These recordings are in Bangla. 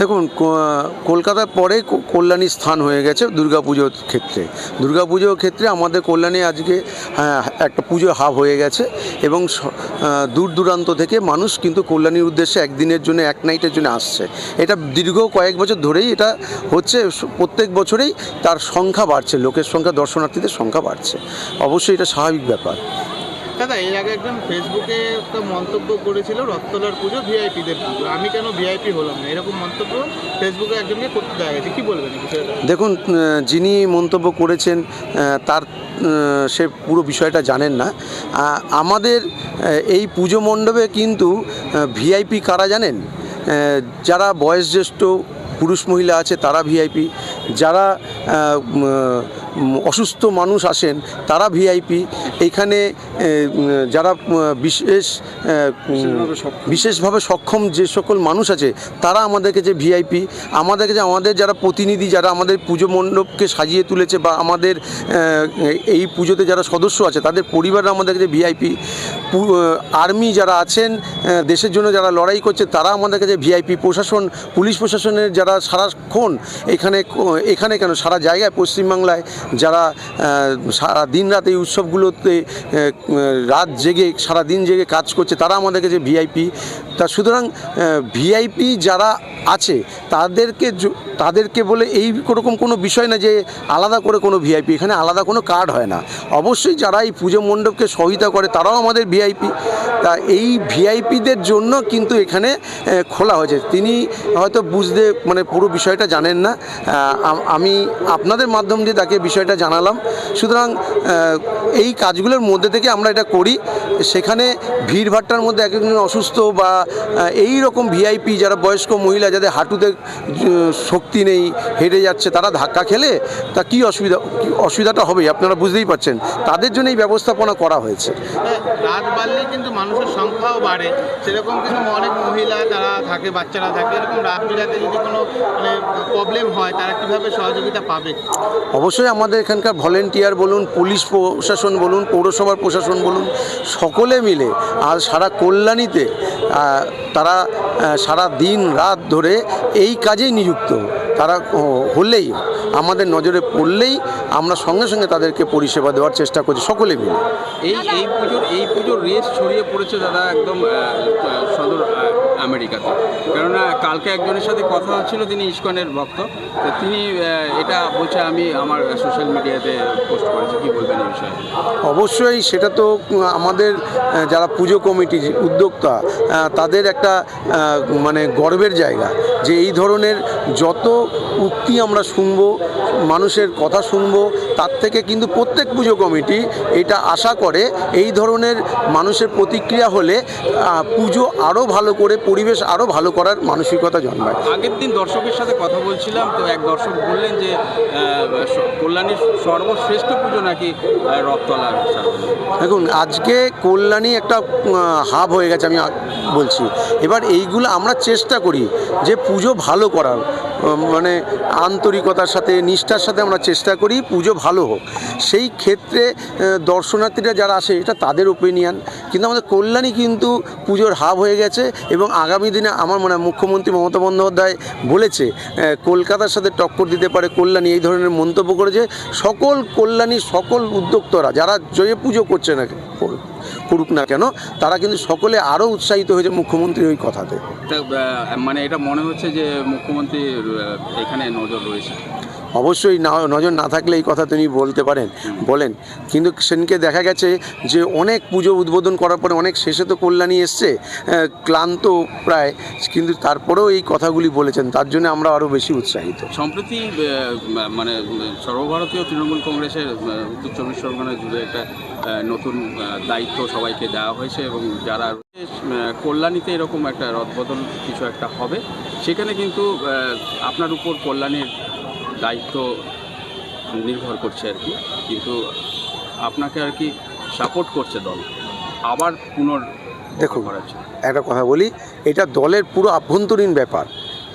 দেখুন কলকাতার পরে কল্যাণী স্থান হয়ে গেছে দুর্গাপুজোর ক্ষেত্রে। দুর্গাপুজোর ক্ষেত্রে আমাদের কল্যাণী আজকে হ্যাঁ, একটা পুজো হাব হয়ে গেছে এবং দূর দূরান্ত থেকে মানুষ কিন্তু কল্যাণীর উদ্দেশ্যে একদিনের জন্য এক নাইটের জন্য আসছে। এটা দীর্ঘ কয়েক বছর ধরেই এটা হচ্ছে প্রত্যেক বছরেই তার সংখ্যা বাড়ছে লোকের সংখ্যা দর্শনার্থীদের সংখ্যা বাড়ছে। অবশ্যই এটা স্বাভাবিক ব্যাপার। দাদা এর আগে একজন ফেসবুকে একটা মন্তব্য করেছিল রথতলার পুজো ভিআইপিদের পুজো। আমি কেন ভিআইপি হলাম না? এরকম মন্তব্য ফেসবুকে একজনকে করতে দেওয়া গেছে কি বলবেন দেখুন যিনি মন্তব্য করেছেন তার সে পুরো বিষয়টা জানেন না। আমাদের এই পুজো মণ্ডপে কিন্তু ভিআইপি কারা জানেন? যারা বয়োজ্যেষ্ঠ পুরুষ মহিলা আছে, তারা ভিআইপি যারা অসুস্থ মানুষ আসেন তারা ভিআইপি উম, যারা বিশেষ বিশেষভাবে সক্ষম। যে সকল মানুষ আছে তারা আমাদেরকে যে ভিআইপি আমাদেরকে যে আমাদের যারা প্রতিনিধি যারা আমাদের পুজো মণ্ডপকে সাজিয়ে তুলেছে বা আমাদের এই পুজোতে যারা সদস্য আছে তাদের পরিবাররা আমাদেরকে যে ভিআইপি আর্মি যারা আছেন দেশের জন্য যারা লড়াই করছে তারা আমাদের কাছে ভিআইপি প্রশাসন পুলিশ প্রশাসনের যারা সারাক্ষণ এখানে এখানে কেন সারা জায়গায় পশ্চিমবাংলায় যারা সারা দিন রাত এই উৎসবগুলোতে রাত জেগে, সারা দিন জেগে কাজ করছে, তারা আমাদের কাছে ভিআইপি তা সুতরাং ভিআইপি যারা আছে, তাদেরকে তাদেরকে বলে এই রকম কোনো বিষয় না যে আলাদা করে কোনো ভিআইপি এখানে আলাদা কোনো কার্ড হয় না। অবশ্যই যারা এই পুজো মণ্ডপকে সহায়তা করে, তারাও আমাদের ভিআইপি তা এই ভিআইপিদের জন্য কিন্তু এখানে খোলা হয়েছে। তিনি হয়তো বুঝতে মানে পুরো বিষয়টা জানেন না। আমি আপনাদের মাধ্যম দিয়ে তাকে বিষয়টা জানালাম। সুতরাং এই কাজগুলোর মধ্যে থেকে আমরা এটা করি। সেখানে ভিড়ভাট্টার মধ্যে এক একজন অসুস্থ বা এই রকম ভিআইপি যারা বয়স্ক মহিলা যাদের হাঁটুতে শক্তি নেই হেঁটে যাচ্ছে তারা ধাক্কা খেলে তা কি অসুবিধা অসুবিধাটা হবে? আপনারা বুঝতেই পারছেন। তাদের জন্য এই ব্যবস্থাপনা করা হয়েছে। হ্যাঁ, রাত বাড়লেই কিন্তু মানুষের সংখ্যাও বাড়ে। সেরকম কিন্তু অনেক মহিলা তারা থাকে বাচ্চারা থাকে এরকম রাত বিরাতে যদি কোনো মানে প্রবলেম হয় তারা কীভাবে সহযোগিতা পাবে? অবশ্যই আমাদের এখানকার ভলেন্টিয়ার বলুন, পুলিশ প্রশাসন বলুন, পৌরসভার প্রশাসন বলুন, সকলে মিলে আর সারা কল্যাণীতে তারা সারা দিন রাত ধরে এই কাজেই নিযুক্ত। তারা হলেই, আমাদের নজরে পড়লেই আমরা সঙ্গে সঙ্গে তাদেরকে পরিষেবা দেওয়ার চেষ্টা করছি, সকলে মিলে। এই এই পুজোর এই পুজোর রেস ছড়িয়ে পড়েছে দাদা, একদম সদর আমেরিকাতে। কেননা কালকে একজনের সাথে কথা হচ্ছিল, তিনি ইস্কনের ভক্ত। তো তিনি এটা বলছে, আমি আমার সোশ্যাল মিডিয়াতে পোস্ট করেছি, কি বলবেন এই বিষয়ে? অবশ্যই, সেটা তো আমাদের যারা পুজো কমিটি উদ্যোক্তা তাদের একটা মানে গর্বের জায়গা যে এই ধরনের যত উক্তি আমরা শুনব, মানুষের কথা শুনব, তার থেকে কিন্তু প্রত্যেক পুজো কমিটি এটা আশা করে, এই ধরনের মানুষের প্রতিক্রিয়া হলে পুজো আরও ভালো করে পরিবেশ আরও ভালো করার মানসিকতা জন্মায়। আগের দিন দর্শকের সাথে কথা বলছিলাম তো এক দর্শক বললেন যে কল্যাণীর সর্বশ্রেষ্ঠ পুজো নাকি রক্তলা রথতলা দেখুন আজকে কল্যাণী একটা হাব হয়ে গেছে আমি বলছি। এবার এইগুলো আমরা চেষ্টা করি যে পুজো ভালো করার। মানে আন্তরিকতার সাথে, নিষ্ঠার সাথে আমরা চেষ্টা করি, পুজো ভালো হোক। সেই ক্ষেত্রে দর্শনার্থীরা যারা আসে, এটা তাদের ওপিনিয়ন কিন্তু আমাদের কল্যাণী কিন্তু পুজোর হাব হয়ে গেছে এবং আগামী দিনে আমার মনে হয় মুখ্যমন্ত্রী মমতা বন্দ্যোপাধ্যায় বলেছে কলকাতার সাথে টক্কর দিতে পারে কল্যাণী, এই ধরনের মন্তব্য করেছে। সকল কল্যাণী সকল উদ্যোক্তরা, যারা জয়ে পুজো করছে না করুক- না কেন, তারা কিন্তু সকলে আরও উৎসাহিত হয়েছে মুখ্যমন্ত্রীর ওই কথাতে। মানে এটা মনে হচ্ছে যে মুখ্যমন্ত্রী এখানে নজর রয়েছে। অবশ্যই না নজর না থাকলে এই কথা তিনি বলতে পারেন, বলেন। কিন্তু সেদিনকে দেখা গেছে যে অনেক পুজো উদ্বোধন করার পরে অনেক শেষে তো কল্যাণী এসছে ক্লান্ত প্রায়, কিন্তু তারপরেও এই কথাগুলি বলেছেন, তার জন্য আমরা আরও বেশি উৎসাহিত। সম্প্রতি মানে সর্বভারতীয় তৃণমূল কংগ্রেসের উত্তর চব্বিশ পরগনা জুড়ে একটা নতুন দায়িত্ব সবাইকে দেওয়া হয়েছে এবং যারা কল্যাণীতে এরকম একটা রদবদল কিছু একটা হবে, সেখানে কিন্তু আপনার উপর কল্যাণীর দায়িত্ব নির্ভর করছে আর কি। কিন্তু আপনাকে আর কি সাপোর্ট করছে দল। আবার পুনর দেখুন। একটা কথা বলি এটা দলের পুরো আভ্যন্তরীণ ব্যাপার।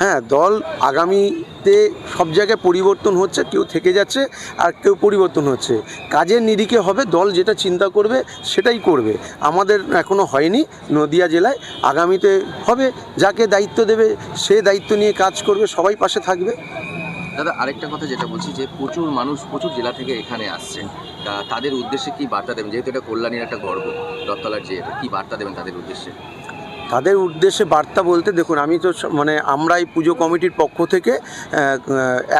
হ্যাঁ দল আগামীতে সব জায়গায় পরিবর্তন হচ্ছে কেউ থেকে যাচ্ছে আর কেউ পরিবর্তন হচ্ছে। কাজের নিরিখে হবে দল যেটা চিন্তা করবে সেটাই করবে। আমাদের এখনও হয়নি নদিয়া জেলায়। আগামীতে হবে যাকে দায়িত্ব দেবে সে দায়িত্ব নিয়ে কাজ করবে সবাই পাশে থাকবে। দাদা, আরেকটা কথা যেটা বলছি যে প্রচুর মানুষ প্রচুর জেলা থেকে এখানে আসছেন তা তাদের উদ্দেশ্যে কি বার্তা দেবেন? যেহেতু এটা কল্যাণীর একটা গর্ব দত্তলার যে কি বার্তা দেবেন তাদের উদ্দেশ্যে? তাদের উদ্দেশ্যে বার্তা বলতে দেখুন, আমি তো মানে আমরা এই পুজো কমিটির পক্ষ থেকে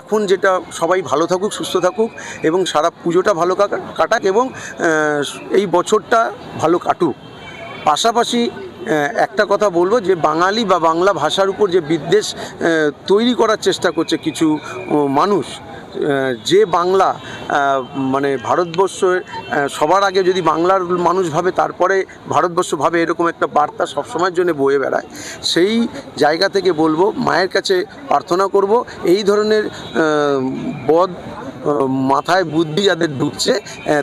এখন যেটা সবাই ভালো থাকুক, সুস্থ থাকুক এবং সারা পুজোটা ভালো কাটাক এবং এই বছরটা ভালো কাটুক। পাশাপাশি একটা কথা বলব যে বাঙালি বা বাংলা ভাষার উপর যে বিদ্বেষ তৈরি করার চেষ্টা করছে কিছু মানুষ যে বাংলা মানে ভারতবর্ষে সবার আগে যদি বাংলার মানুষ ভাবে, তারপরে ভারতবর্ষ ভাবে এরকম একটা বার্তা সবসময়ের জন্য বয়ে বেড়ায়। সেই জায়গা থেকে বলব, মায়ের কাছে প্রার্থনা করব, এই ধরনের বদ মাথায় বুদ্ধি যাদের ঢুকছে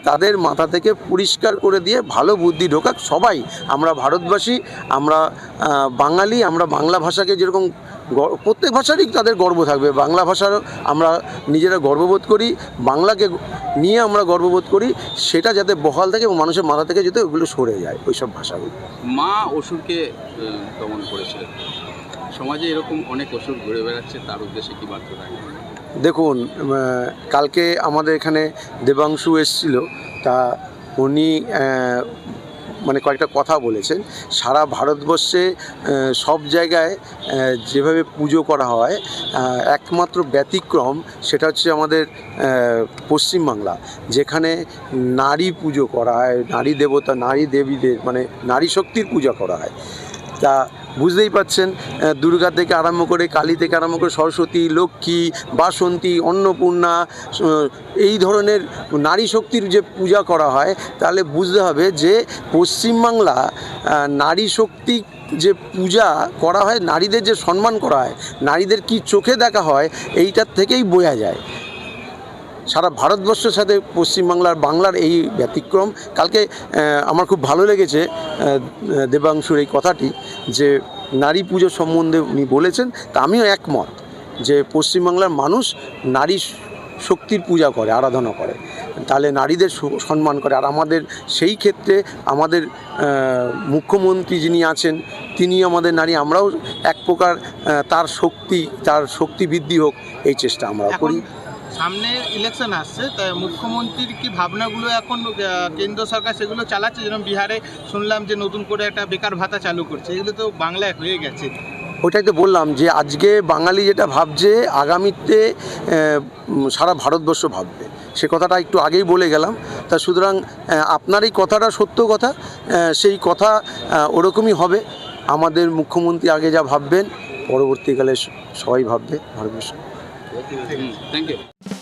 তাদের মাথা থেকে পরিষ্কার করে দিয়ে ভালো বুদ্ধি ঢোকাক। সবাই, আমরা ভারতবাসী, আমরা বাঙালি, আমরা বাংলা ভাষাকে যেরকম প্রত্যেক ভাষারই তাদের গর্ব থাকবে। বাংলা ভাষারও আমরা নিজেরা গর্ববোধ করি, বাংলাকে নিয়ে আমরা গর্ববোধ করি, সেটা যাতে বহাল থাকে এবং মানুষের মাথা থেকে যাতে ওগুলো সরে যায়, ওইসব ভাষাগুলো মা অসুরকে দমন করেছিলেন সমাজে এরকম অনেক অসুর ঘুরে বেড়াচ্ছে, তার উদ্দেশ্যে কি বার্তা দেখুন কালকে আমাদের এখানে দেবাংশু এসছিল, তা উনি মানে কয়েকটা কথা বলেছেন। সারা ভারতবর্ষে সব জায়গায় যেভাবে পুজো করা হয় একমাত্র ব্যতিক্রম সেটা হচ্ছে আমাদের পশ্চিমবাংলা, যেখানে নারী পুজো করা হয়, নারী দেবতা, নারী দেবীদের মানে নারী শক্তির পূজা করা হয়। তা বুঝতেই পাচ্ছেন দুর্গা থেকে আরম্ভ করে, কালী থেকে আরম্ভ করে, সরস্বতী, লক্ষ্মী, বাসন্তী, অন্নপূর্ণা এই ধরনের নারী শক্তির যে পূজা করা হয়, তাহলে বুঝতে হবে যে পশ্চিমবাংলা নারী শক্তি যে পূজা করা হয়, নারীদের যে সম্মান করা হয়, নারীদের কি চোখে দেখা হয়, এইটার থেকেই বোঝা যায়। সারা ভারতবর্ষের সাথে পশ্চিমবাংলার বাংলার এই ব্যতিক্রম। কালকে আমার খুব ভালো লেগেছে দেবাংশুর এই কথাটি যে নারী পুজো সম্বন্ধে উনি বলেছেন তা আমিও একমত যে পশ্চিমবাংলার মানুষ নারী শক্তির পূজা করে আরাধনা করে। তাহলে নারীদের সম্মান করে। আর আমাদের সেই ক্ষেত্রে আমাদের মুখ্যমন্ত্রী যিনি আছেন তিনি আমাদের নারী আমরাও এক প্রকার তার শক্তি তার শক্তি বৃদ্ধি হোক এই চেষ্টা আমরা করি। সামনে ইলেকশন আসছে, তাই মুখ্যমন্ত্রীর কি ভাবনাগুলো এখন কেন্দ্র সরকার সেগুলো চালাচ্ছে? যেরকম বিহারে শুনলাম যে নতুন করে একটা বেকার ভাতা চালু করছে, এগুলো তো বাংলায় হয়ে গেছে। ওইটাই তো বললাম যে আজকে বাঙালি যেটা ভাবছে, আগামীতে সারা ভারতবর্ষ ভাববে। সে কথাটা একটু আগেই বলে গেলাম। তা সুতরাং আপনার এই কথাটা সত্য কথা সেই কথা ওরকমই হবে। আমাদের মুখ্যমন্ত্রী আগে যা ভাববেন, পরবর্তীকালে সবাই ভাববে ভারতবর্ষ। Thank you.